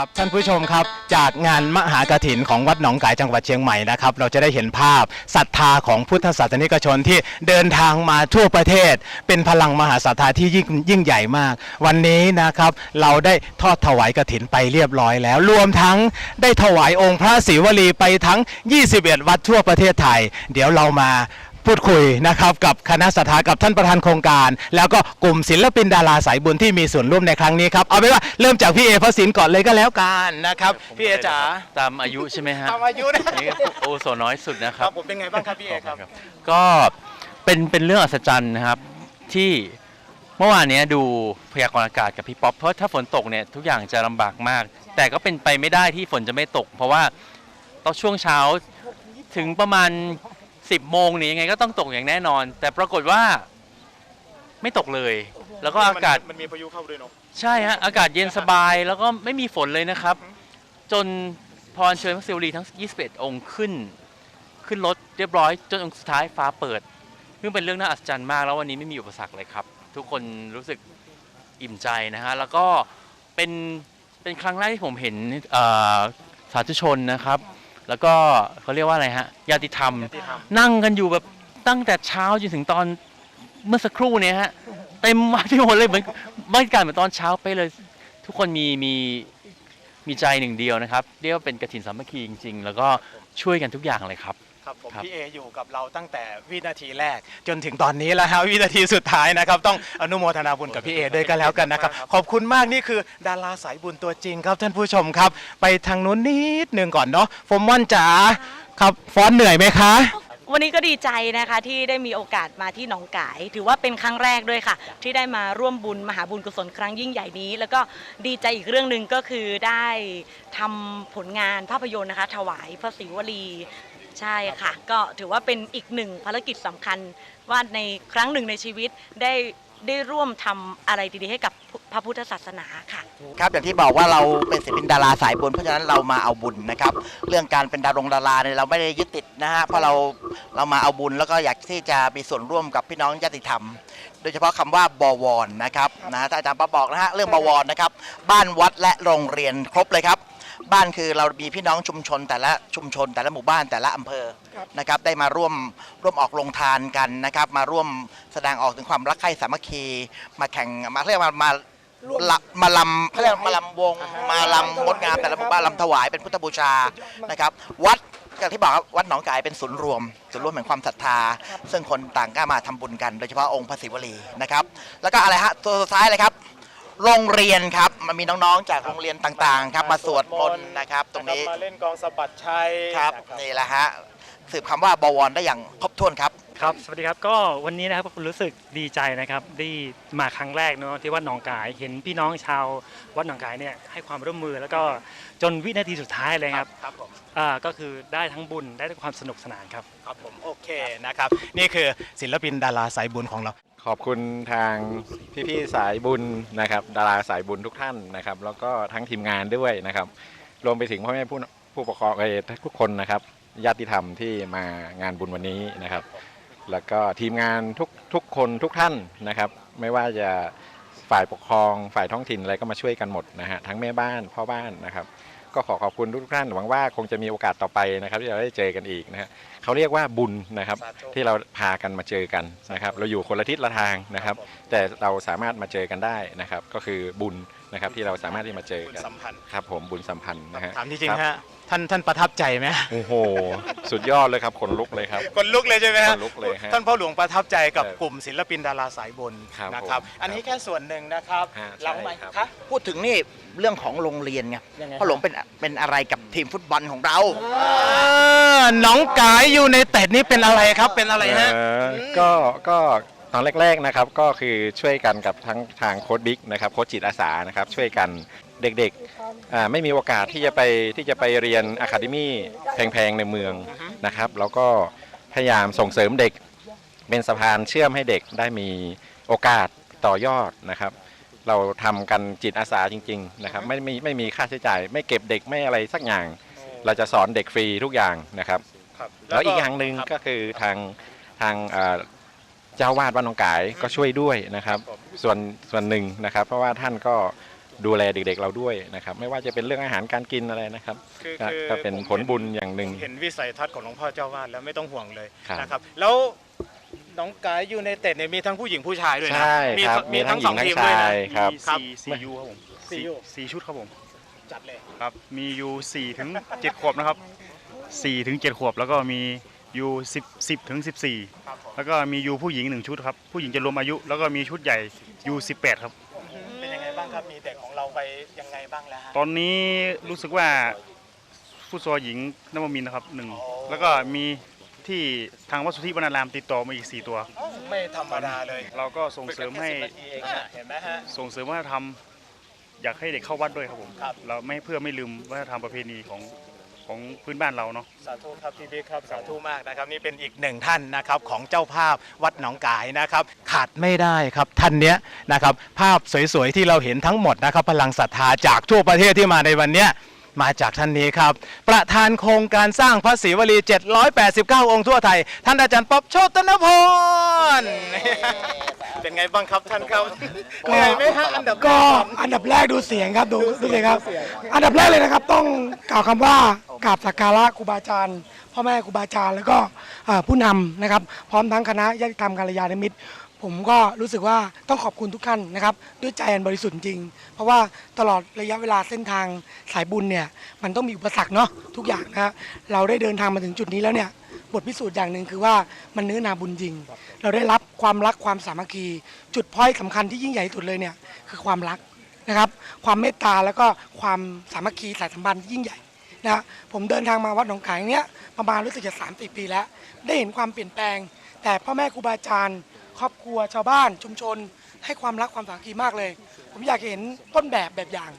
ครับท่านผู้ชมครับจากงานมหากถินของวัดหนองกายจังหวัดเชียงใหม่นะครับ เราจะได้เห็นภาพศรัทธาของพุทธศาสนิกชนที่เดินทางมาทั่วประเทศ เป็นพลังมหาศรัทธาที่ยิ่งยิ่งใหญ่มาก วันนี้นะครับ เราได้ทอดถวายกถินไปเรียบร้อยแล้ว รวมทั้งได้ถวายองค์พระศิวลีไปทั้ง 21 วัดทั่วประเทศไทย เดี๋ยวเรามา พูดคุยนะครับกับคณะสถากับท่านประธานโครงการ แล้วก็กลุ่มศิลปินดาราสายบุญที่มีส่วนร่วมในครั้งนี้ครับเอาเป็นว่าเริ่มจากพี่เอพระสินก่อนเลยก็แล้วกันนะครับพี่เอจ๋าตามอายุใช่ไหมฮะตามอายุนะนี่โอโซน้อยสุดนะคครัรับบผมเป็นไงบ้างครับพี่เอครับก็เป็นเป็นเรื่องอัศจรรย์นะครับที่เมื่อวานเนี้ยดูพยากรณ์อากาศกับพี่ป๊อปเพราะถ้าฝนตกเนี่ยทุกอย่างจะลำบากมาก แต่ก็เป็นไปไม่ได้ที่ฝนจะไม่ตก เพราะว่าตอนช่วงเช้าถึงประมาณ 10 โมงนี่ยังไงก็ต้องตกอย่างแน่นอน แต่ปรากฏว่าไม่ตกเลย แล้วก็อากาศมันมีพายุเข้าด้วยเนาะใช่ฮะอากาศเย็นสบายแล้วก็ไม่มีฝนเลยนะครับ จนพรเชิญพระศิวลีทั้ง 21 องค์ขึ้น ขึ้นรถเรียบร้อย จนองค์สุดท้ายฟ้าเปิดซึ่งเป็นเรื่องน่าอัศจรรย์มาก แล้ววันนี้ไม่มีอุปสรรคเลยครับ ทุกคนรู้สึกอิ่มใจนะฮะแล้วก็เป็นเป็นครั้งแรกที่ผมเห็นเอ่อสาธุชนนะครับ แล้วก็เขาเรียกว่าอะไรฮะญาติธรรม นั่งกันอยู่แบบตั้งแต่เช้าจนถึงตอนเมื่อสักครู่เนี่ยฮะเต็มวัดไปหมดเลยเหมือนบรรยากาศเหมือนตอนเช้าไปเลย ทุกคนมีมีมีใจหนึ่งเดียวนะครับ เรียกว่าเป็นกระถินสามัคคีจริง ๆ แล้วก็ช่วยกันทุกอย่างเลยครับ ครับผมครับพี่เออยู่กับเราตั้งแต่วินาทีแรก จนถึงตอนนี้แล้วฮะวินาทีสุดท้ายนะครับ ต้องอนุโมทนาบุญกับพี่เอด้วยกันแล้วกันนะครับ ขอบคุณมากนี่คือดาราสายบุญตัวจริงครับท่านผู้ชมครับ ไปทางนู้นนิดหนึ่งก่อนเนาะฟอมม่อนจ๋าครับฟอนเหนื่อยไหมคะวันนี้ก็ดีใจนะคะที่ได้มีโอกาสมาที่หนองกาย ถือว่าเป็นครั้งแรกด้วยค่ะ ที่ได้มาร่วมบุญมหาบุญกุศลครั้งยิ่งใหญ่นี้ แล้วก็ดีใจอีกเรื่องหนึ่งก็คือได้ทำผลงานภาพยนตร์นะคะ ถวายพระศิวลี ใช่ค่ะ ก็ถือว่าเป็นอีกหนึ่งภารกิจสำคัญว่าในครั้งหนึ่งในชีวิตได้ได้ร่วมทำอะไรดีๆให้กับพระพุทธศาสนาค่ะ ครับอย่างที่บอกว่าเราเป็นศิลปินดาราสายบุญเพราะฉะนั้นเรามาเอาบุญนะครับ เรื่องการเป็นดารงดาราเนี่ยเราไม่ได้ยึดติดนะฮะเพราะเราเรามาเอาบุญแล้วก็อยากที่จะมีส่วนร่วมกับพี่น้องญาติธรรม โดยเฉพาะคำว่าบวรนะครับนะฮะถ้าอาจารย์ป๊อปบอกนะฮะเรื่องบวรนะครับ บ้านวัดและโรงเรียนครบเลยครับ บ้านคือเรามีพี่น้องชุมชนแต่ละชุมชน แต่ละหมู่บ้านแต่ละอำเภอนะครับได้มาร่วมร่วมออกลงทานกันนะครับ มาร่วมแสดงออกถึงความรักใคร่สามัคคี มาแข่งมาเรียกว่ามาละมาลำเขาเรียกว่ามาลำวงมาลำงดงามแต่ละหมู่บ้านลำถวายเป็นพุทธบูชานะครับ วัดอย่างที่บอกครับวัดหนองกายเป็นศูนย์รวมศูนย์รวมแห่งความศรัทธา ซึ่งคนต่างก็มาทำบุญกัน โดยเฉพาะองค์พระศิวลีนะครับ แล้วก็อะไรฮะตัวสุดท้ายเลยครับ โรงเรียนครับมันมีน้องๆ จากโรงเรียนต่างๆ ครับ มาสวดมนต์นะครับ ตรงนี้มาเล่นกองสะบัดชัยครับนี่แหละฮะสืบคำว่าบวรได้อย่างครบถ้วนครับ ครับ สวัสดีครับ ก็วันนี้นะครับรู้สึกดีใจนะครับได้มาครั้งแรกเนาะที่วัดหนองกาย เห็นพี่น้องชาววัดหนองกายเนี่ยให้ความร่วมมือแล้วก็จนวินาทีสุดท้ายเลยครับครับผมอ่าก็คือได้ทั้งบุญได้ทั้งความสนุกสนานครับครับผมโอเคนะครับ นี่คือศิลปินดาราสายบุญของเรา ขอบคุณทางพี่ๆสายบุญนะครับ ดาราสายบุญทุกท่านนะครับ แล้วก็ทั้งทีมงานด้วยนะครับ รวมไปถึงพ่อแม่ผู้ผู้ปกครองเอ่อทุกคนนะครับญาติธรรมที่มางานบุญวันนี้นะครับ แล้วก็ทีมงานทุกทุกคนทุกท่านนะครับ ไม่ว่าจะฝ่ายปกครอง ฝ่ายท้องถิ่นอะไรก็มาช่วยกันหมดนะฮะทั้งแม่บ้านพ่อบ้านนะครับก็ขอขอบคุณทุกท่านหวังว่าคงจะมีโอกาสต่อไปนะครับ ที่เราได้เจอกันอีกนะฮะเขาเรียกว่าบุญนะครับสาธุที่เราพากันมาเจอกันนะครับ เราอยู่คนละทิศละทางนะครับ แต่เราสามารถมาเจอกันได้นะครับ ก็คือบุญนะครับที่เราสามารถที่มาเจอบุญกันสัมพันธ์ครับผมบุญสัมพันธ์นะฮะถามจริงคบๆฮะ ท่านท่านประทับใจไหมโอ้โห สุดยอดเลยครับขนลุกเลยครับ คนลุกเลยใช่ไหมฮะขนลุกเลยฮะท่านพ่อหลวงประทับใจกับเออกลุ่มศิลปินดาราสายบุญครับนะครับ ผมอันนี้แค่ส่วนหนึ่งนะครับฮะหลังไหมใช่ครับ คะ พูดถึงนี่เรื่องของโรงเรียนไงยังไง พ่อหลวงเป็นเป็นอะไรกับทีมฟุตบอลของเราอ่าน้องกายอยู่ในเต็ดนี่เป็นอะไรครับเป็นอะไรฮะ เออก็ก็ตอนแรกๆนะครับก็คือช่วยกันกับทั้งทางโค้ดบิ๊กนะครับโค้ชจิตอาสานะครับช่วยกันเด็กๆอ่าไม่มีโอกาสที่จะไปที่จะไปเรียนอะคาเดมี่แพงๆในเมืองนะครับ แล้วก็พยายามส่งเสริมเด็กเป็นสะพานเชื่อมให้เด็กได้มีโอกาสต่อยอดนะครับ เราทำกันจิตอาสาจริง ๆ นะครับ ไม่มีไม่มีค่าใช้จ่าย ไม่เก็บเด็กไม่อะไรสักอย่าง เราจะสอนเด็กฟรีทุกอย่างนะครับครับแล้วอีกอย่างหนึ่งครับก็คือทางทางเอ่อเจ้าวาดวัดหนองกายก็ช่วยด้วยนะครับ ส่วนส่วนหนึ่งนะครับ เพราะว่าท่านก็ ดูแลเด็กๆเราด้วยนะครับ ไม่ว่าจะเป็นเรื่องอาหารการกินอะไรนะครับ คือก็คือก็เป็นผมผลบุญอย่างหนึ่ง เห็นวิสัยทัศน์ของหลวงพ่อเจ้าวาดแล้วไม่ต้องห่วงเลยครับนะครับ แล้วน้องกายยูในเต็ดเนี่ยมีทั้งผู้หญิงผู้ชายด้วยนะใช่ครับมีทั้งสองหญิทีมทั้ด้วยชานะยครับมีครับสี่สี่ยูครับผมสี่ยูสี่ชุดครับผมจัดเลย ครับมียูสี่ถึงเจ็ดขวบนะครับสี่ถึงเจ็ดขวบ แล้วก็มียูสิบสิบถึงสิบสี่ครับผม แล้วก็มียูผู้หญิงหนึ่งชุดครับผู้หญิงจะรวมอายุ แล้วก็มีชุดใหญ่ยูสิบแปดครับ ครับมีเด็กของเราไปยังไงบ้างแล้วฮะตอนนี้รู้สึกว่าฟุตซอลหญิงนวมินทร์นะครับหนึ่งอ๋อแล้วก็มีที่ทางวัดสุทธิวรรณารามติดต่อมาอีก 4 ตัว ไม่ธรรมดาเลยเราก็ส่งเสริมให้ฝึกกันแค่10นาทีเองอะเห็นไหมฮะ ส่งเสริมวัฒนธรรมอยากให้เด็กเข้าวัดด้วยครับผมครับ เราไม่เพื่อไม่ลืมวัฒนธรรมประเพณีของ ของพื้นบ้านเราเนาะ สาธุครับพี่บิ๊กครับสาธุมากนะครับนี่เป็นอีกหนึ่งท่านนะครับของเจ้าภาพวัดหนองกายนะครับ ขาดไม่ได้ครับท่านเนี้ยนะครับภาพสวยๆที่เราเห็นทั้งหมดนะครับพลังศรัทธาจากทั่วประเทศที่มาในวันเนี้ยมาจากท่านนี้ครับ ประธานโครงการสร้างพระศรีวลี 789 องค์ทั่วไทย ท่านอาจารย์ป๊อบโชตนพรเป็นไงบ้างครับท่านครับเหนื่อยไหมฮะอันดับแรก็ก่อนอันดับแรกดูเสียงครับดูดูเสียงครับ อันดับแรกเลยนะครับ ต้องกล่าวคำว่า กราบสักการะครูบาอาจารย์พ่อแม่ครูบาอาจารย์แล้วก็ผู้นำนะครับ พร้อมทั้งคณะญาติธรรมกัลยาณมิตร ผมก็รู้สึกว่าต้องขอบคุณทุกท่านนะครับ ด้วยใจอันบริสุทธิ์จริง เพราะว่าตลอดระยะเวลาเส้นทางสายบุญเนี่ยมันต้องมีอุปสรรคเนาะทุกอย่างนะฮะเราได้เดินทางมาถึงจุดนี้แล้วเนี่ยบทพิสูจน์อย่างหนึ่งคือว่ามันเนื้อนาบุญจริง เราได้รับความรักความสามัคคี จุดพ้อยต์สำคัญที่ยิ่งใหญ่ที่สุดเลยเนี่ยคือความรักนะครับ ความเมตตาแล้วก็ความสามัคคีสายสัมพันธ์ที่ยิ่งใหญ่ นะฮะผมเดินทางมาวัดหนองขายเนี้ยประมาณรู้สึกจะสามสี่ปีแล้ว ได้เห็นความเปลี่ยนแปลง แต่พ่อแม่ครูบาอาจารย์ครอบครัวชาวบ้านชุมชน ให้ความรักความสามัคคีมากเลย ผมอยากเห็นต้นแบบแบบอย่าง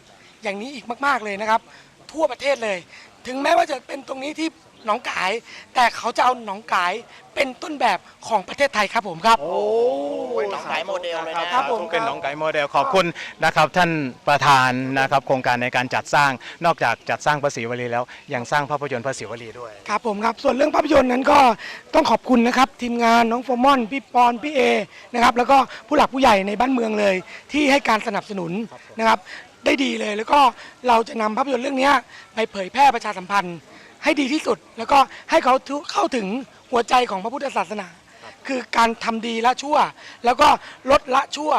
อย่างนี้อีกมาก ๆเลยนะครับ ทั่วประเทศเลย ถึงแม้ว่าจะเป็นตรงนี้ที่ นองกาย แต่เขาจะเอาหนองกายเป็นต้นแบบของประเทศไทยครับผมครับเป็นหนองกายโมเดลเลยนะ ครับผมเป็นหน้องไก่โมเดลขอบคุณนะครับท่านประธานนะครับโครงการในการจัดสร้างนอกจากจัดสร้างพระศรีวลีแล้วยังสร้างภาพยนตร์พระศรีวลีด้วย ครับผมครับ ส่วนเรื่องภาพยนตร์นั้นก็ต้องขอบคุณนะครับ ทีมงานน้องโฟมอน พี่ปอน พี่เอนะครับแล้วก็ผู้หลักผู้ใหญ่ในบ้านเมืองเลย ที่ให้การสนับสนุนนะครับ ได้ดีเลยแล้วก็เราจะนำภาพยนตร์เรื่องเนี้ยไปเผยแพร่ประชาสัมพันธ์ ให้ดีที่สุด แล้วก็ให้เขาเข้าถึงหัวใจของพระพุทธศาสนา คือการทำดีละชั่ว แล้วก็ลดละชั่ว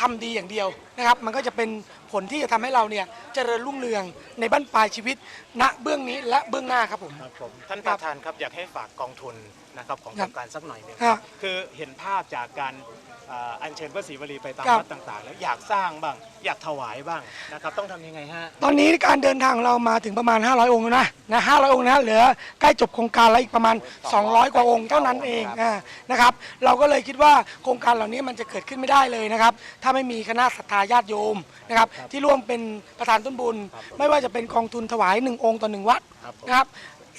ทำดีอย่างเดียวนะครับ มันก็จะเป็นผลที่จะทำให้เราเนี่ยเจริญรุ่งเรืองในบั้นปลายชีวิต ณเบื้องนี้และเบื้องหน้าครับผมครับผมท่านประธานครับอยากให้ฝากกองทุนนะครับของโคครัรบงการสักหน่อยหนึ่งครับคือเห็นภาพจากการเอ่ออัญเชิญพระศรีวลีไปตามครับ วัดต่างๆ แล้วอยากสร้างบ้าง อยากถวายบ้างนะครับ ต้องทำยังไงฮะ ตอนนี้การเดินทางของเรามาถึงประมาณ 500 องค์แล้วนะนะ500 องค์นะเหลือใกล้จบโครงการแล้วอีกประมาณ 200 กว่าองค์เท่านั้นเองอ่านะครับ เราก็เลยคิดว่าโครงการเหล่านี้มันจะเกิดขึ้นไม่ได้เลยนะครับ ถ้าไม่มีคณะศรัทธาญาติโยมนะครับ ที่ร่วมเป็นประธานต้นบุญ ไม่ว่าจะเป็นกองทุนถวาย 1 องค์ต่อ 1 วัดนะครับ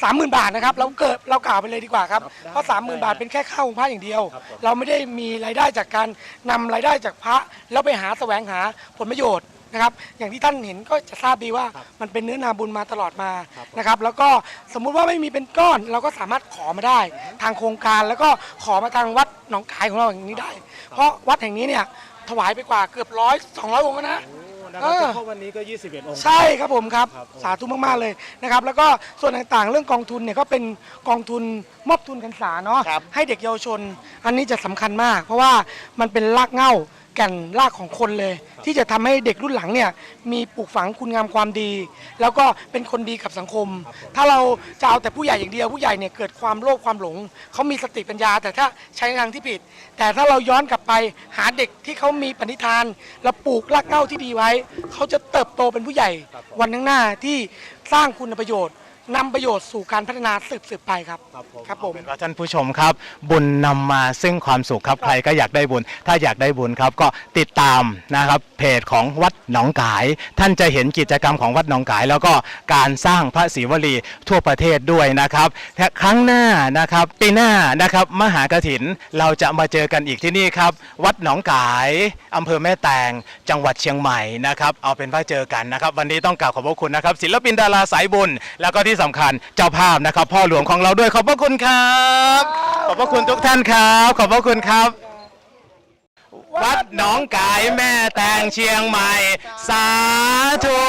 สามหมื่นบาทนะครับ เราเกิดเรากล่าวไปเลยดีกว่าครับ เพราะสามหมื่นบาทเป็นแค่ค่าองค์พระอย่างเดียว เราไม่ได้มีรายได้จากการนำรายได้จากพระแล้วไปหาแสวงหาผลประโยชน์นะครับ อย่างที่ท่านเห็นก็จะทราบดีว่ามันเป็นเนื้อนาบุญมาตลอดมานะครับ แล้วก็สมมุติว่าไม่มีเป็นก้อนเราก็สามารถขอมาได้ ทางโครงการแล้วก็ขอมาทางวัดหนองคายของเราอย่างนี้ได้ เพราะวัดแห่งนี้เนี่ยถวายไปกว่าเกือบร้อยสองร้อยองค์แล้วนะ นะครับเออเฉพาะวันนี้ก็ 21 องค์ ใช่ครับผมครับ ครับสาธุมากๆเลยนะครับ แล้วก็ส่วนต่างๆ เรื่องกองทุนเนี่ยก็เป็นกองทุนมอบทุนการศึกษาเนาะครับให้เด็กเยาวชน อันนี้จะสำคัญมาก เพราะว่ามันเป็นรากเหง้า แก่นรากของคนเลย ที่จะทำให้เด็กรุ่นหลังเนี่ยมีปลูกฝังคุณงามความดี แล้วก็เป็นคนดีกับสังคม ถ้าเราจะเอาแต่ผู้ใหญ่อย่างเดียวผู้ใหญ่เนี่ยเกิดความโลภความหลงเขามีสติปัญญา แต่ถ้าใช้ในทางที่ผิด แต่ถ้าเราย้อนกลับไปหาเด็กที่เขามีปณิธาน แล้วปลูกรากเหง้าที่ดีไว้เขาจะเติบโตเป็นผู้ใหญ่วันข้างหน้าที่สร้างคุณประโยชน์ นำประโยชน์สู่การพัฒนาสืบสืบไปครับ ครับผมเป็นว่าท่านผู้ชมครับ บุญนำมาซึ่งความสุขครับใครก็อยากได้บุญ ถ้าอยากได้บุญครับ ก็ติดตามนะครับเพจของวัดหนองกาย ท่านจะเห็นกิจกรรมของวัดหนองกาย แล้วก็การสร้างพระศรีวลีทั่วประเทศด้วยนะครับและครั้งหน้านะครับปีหน้านะครับมหากถินเราจะมาเจอกันอีกที่นี่ครับ วัดหนองกายอำเภอแม่แตงจังหวัดเชียงใหม่นะครับเอาเป็นว่าเจอกันนะครับ วันนี้ต้องกล่าวขอบพระคุณนะครับศิลปินดาราสายบุญแล้วก็ที่สำคัญเจ้าภาพนะครับ พ่อหลวงของเราด้วยขอบพระคุณครับ ขอบพระคุณทุกท่านครับ ขอบพระคุณครับ วัดหนองกายแม่แตงเชียงใหม่ สาธุ